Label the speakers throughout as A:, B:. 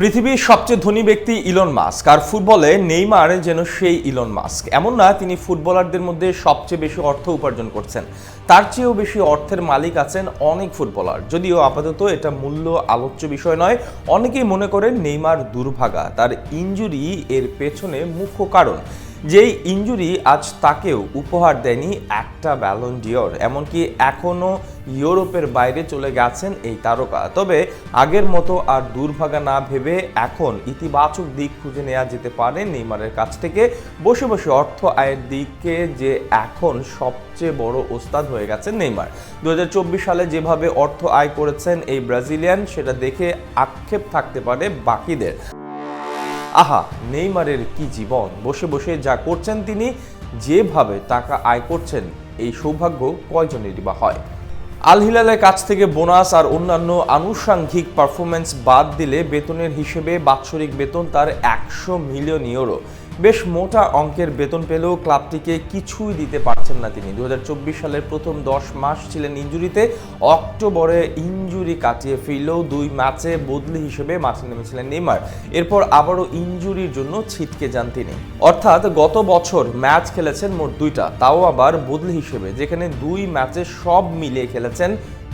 A: পৃথিবীর সবচেয়ে ধনী ব্যক্তি ইলন মাস্ক আর ফুটবলে নেইমার যেন সেই ইলন মাস্ক এমন না, তিনি ফুটবলারদের মধ্যে সবচেয়ে বেশি অর্থ উপার্জন করছেন। তার চেয়েও বেশি অর্থের মালিক আছেন অনেক ফুটবলার। যদিও আপাতত এটা মূল্য আলোচ্য বিষয় নয়, অনেকেই মনে করেন নেইমার দুর্ভাগা। তার ইঞ্জুরি এর পেছনে মুখ্য কারণ। যেই ইঞ্জুরি আজ তাকেও উপহার দেয়নি একটা ব্যালন ডিওর এমনকি এখনও ইউরোপের বাইরে চলে গেছেন এই তারকা। তবে আগের মতো আর দুর্ভাগা না ভেবে এখন ইতিবাচক দিক খুঁজে নেওয়া যেতে পারে নেইমারের কাছ থেকে। বসে বসে অর্থ আয়ের দিকে যে এখন সবচেয়ে বড় ওস্তাদ হয়ে গেছেন নেইমার। দু হাজার চব্বিশ সালে যেভাবে অর্থ আয় করেছেন এই ব্রাজিলিয়ান, সেটা দেখে আক্ষেপ থাকতে পারে বাকিদের। আহা, নেইমারের কি জীবন? বসে বসে যা করছেন তিনি, যেভাবে টাকা আয় করছেন, এই সৌভাগ্য কয়জনেরই বা হয়? আল হিলালের কাছ থেকে বোনাস আর অন্যান্য আনুষাঙ্গিক পারফরমেন্স বাদ দিলে বেতনের হিসেবে বাৎসরিক বেতন তার একশো মিলিয়ন ইউরো। বেশ মোটা অঙ্কের বেতন পেলেও ক্লাবটিকে কিছুই দিতে পারছেন না তিনি। দু হাজার চব্বিশ সালের প্রথম দশ মাস ছিলেন ইঞ্জুরিতে, অক্টোবরে ইঞ্জুরি কাটিয়ে ফিরলেও দুই ম্যাচে বদলি হিসেবে মাঠে নেমেছিলেন নেইমার। এরপর আবারও ইঞ্জুরির জন্য ছিটকে যান তিনি। অর্থাৎ গত বছর ম্যাচ খেলেছেন মোট দুইটা, তাও আবার বদলি হিসেবে, যেখানে দুই ম্যাচে সব মিলিয়ে খেলেছেন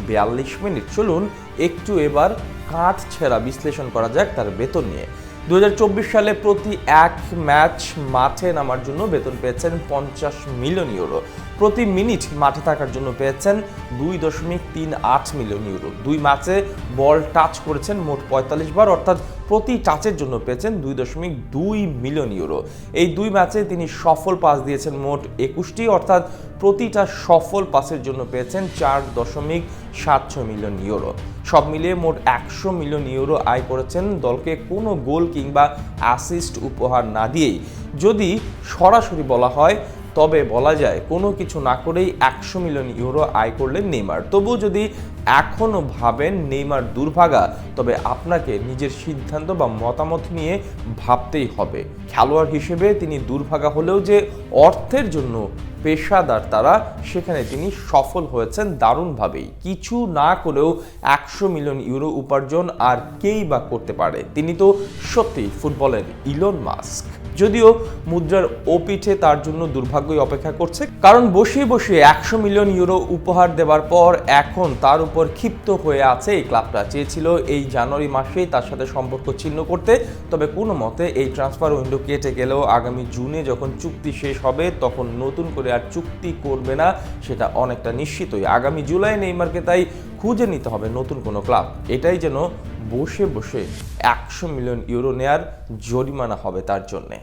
A: বিয়াল্লিশ মিনিট। চলুন একটু এবার কাঠ ছেঁড়া বিশ্লেষণ করা যাক তার বেতন নিয়ে। দু হাজার চব্বিশ সালে প্রতি এক ম্যাচ মাঠে নামার জন্য বেতন পেয়েছেন পঞ্চাশ মিলিয়ন ইউরো। প্রতি মিনিট মাঠে থাকার জন্য পেয়েছেন দুই দশমিক তিন আট মিলিয়ন ইউরো। দুই ম্যাচে বল টাচ করেছেন মোট পঁয়তাল্লিশ বার, অর্থাৎ প্রতি টাচের জন্য পেয়েছেন দুই দশমিক দুই মিলিয়ন ইউরো। এই দুই ম্যাচে তিনি সফল পাস দিয়েছেন মোট একুশটি, অর্থাৎ প্রতিটা সফল পাসের জন্য পেয়েছেন চার দশমিক সাত ছয় মিলিয়ন ইউরো। সব মিলিয়ে মোট একশো মিলিয়ন ইউরো আয় করেছেন দলকে কোনো গোল কিংবা অ্যাসিস্ট উপহার না দিয়েই। যদি সরাসরি বলা হয় তবে বলা যায় কোনো কিছু না করেই একশো মিলিয়ন ইউরো আয় করলেন নেইমার। তবুও যদি এখনও ভাবেন নেইমার দুর্ভাগা, তবে আপনাকে নিজের সিদ্ধান্ত বা মতামত নিয়ে ভাবতেই হবে। খেলোয়াড় হিসেবে তিনি দুর্ভাগা হলেও যে অর্থের জন্য পেশাদার তারা, সেখানে তিনি সফল হয়েছেন দারুণভাবেই। কিছু না করেও একশো মিলিয়ন ইউরো উপার্জন আর কেই বা করতে পারে। তিনি তো সত্যি ফুটবলের ইলন মাস্ক। যদিও মুদ্রার ও পিঠে তার জন্য দুর্ভাগ্যই অপেক্ষা করছে, কারণ বসিয়ে বসে একশো মিলিয়ন ইউরো উপহার দেওয়ার পর এখন তার উপর ক্ষিপ্ত হয়ে আছে এই ক্লাবটা। চেয়েছিল এই জানুয়ারি মাসেই তার সাথে সম্পর্ক ছিন্ন করতে, তবে কোনো মতে এই ট্রান্সফার উইন্ডো কেটে গেলেও আগামী জুনে যখন চুক্তি শেষ হবে, তখন নতুন করে আর চুক্তি করবে না, সেটা অনেকটা নিশ্চিতই। আগামী জুলাই নেইমারকে তাই খুঁজে নিতে হবে নতুন কোনো ক্লাব। এটাই যেন বসে বসে একশো মিলিয়ন ইউরো নেয়ার জরিমানা হবে তার জন্যে।